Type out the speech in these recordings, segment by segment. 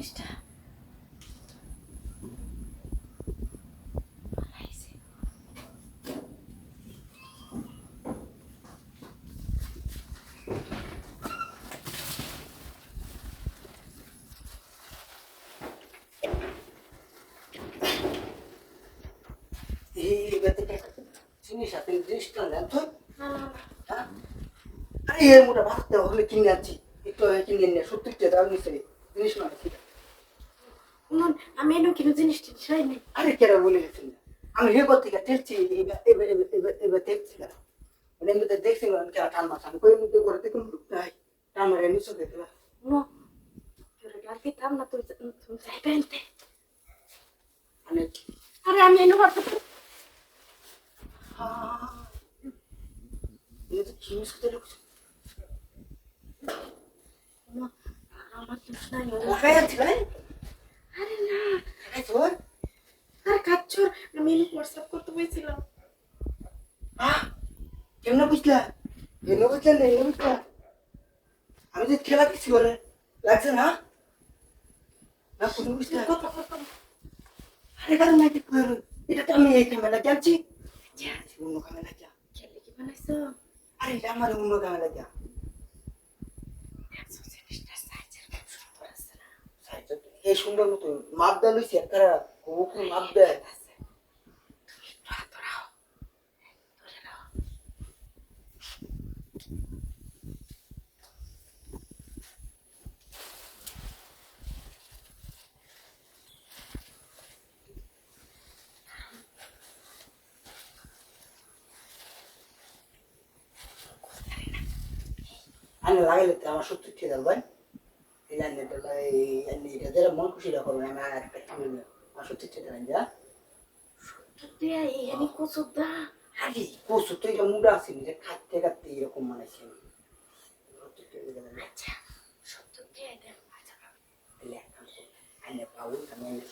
জিনিসটা জিনিস আছে জিনিসটা। হ্যাঁ? আরে মোটা ভাবতে হলে কিনে আনছি একটু কিনে নিয়ে সত্যি টাকা নিচ্ছে জিনিস নয় ঠিক আছে। আমি এনে কিন্তু জিনিস টিনিস হয়নি আরে কেন বলে গেছেন আমি হেগর থেকে টেলছি এবার এবার দেখছি না মানে এমনিতে দেখছি না কে টান মাছ আমি কই মধ্যে করে দেখুন তাই টান মারে নিচে দেখতে পাই নো। ডাল দিতাম না তুই তুমি যাইবে আনতে মানে আরে আমি এনে করতে এটা তো কি মিস করতে ঢুকছে আমার দোষ নাই ও। লাগাই আনছি ভাই আরে না লাগাই তো আর কাচ্চর আমি হোয়াটসঅ্যাপ করতে বলছিলাম কেমনে বুঝলা? কেমনে বুঝলা না কেমনে বুঝলা? আমি যে খেলা কিছু করে লাগছে না? না কোনো বুঝলা কত কত? আরে কারণ না কি করে এটা তো আমি এই ক্যামেরা জানছি অন্য ক্যামেরা যা খেলে কি বানাইছো? আরে এটা আমার অন্য ক্যামেরা যা দেখছ জিনিসটা সাইজের খুব সুন্দর আছে না? এই সুন্দর মতো মাপ দেয় লইছি একটা মাপ দেয় আছে তুমি একটু হাত ধরাও ধরে নাও আমি লাগাইলে আমার সত্যি ঠিক আছে ভাই এই লাইনটা এই এটা যারা মন খুশি রাখো আমি আর একটা কামে আমার সত্যি ঠিক আছে যা সত্যি এই আমি কচুর দা আরে কসু তো এটা মুডা আছে যে খাটতে খাটতে এরকম মানাইছে আচ্ছা সত্তর দিয়ে দেন আচ্ছা আইনে পাবো আমি আইনে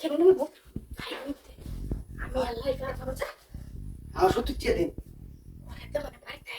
কেন নেব আমি আল্লাহ আমার সত্যি চেয়ে দিন। মানে বাড়িতে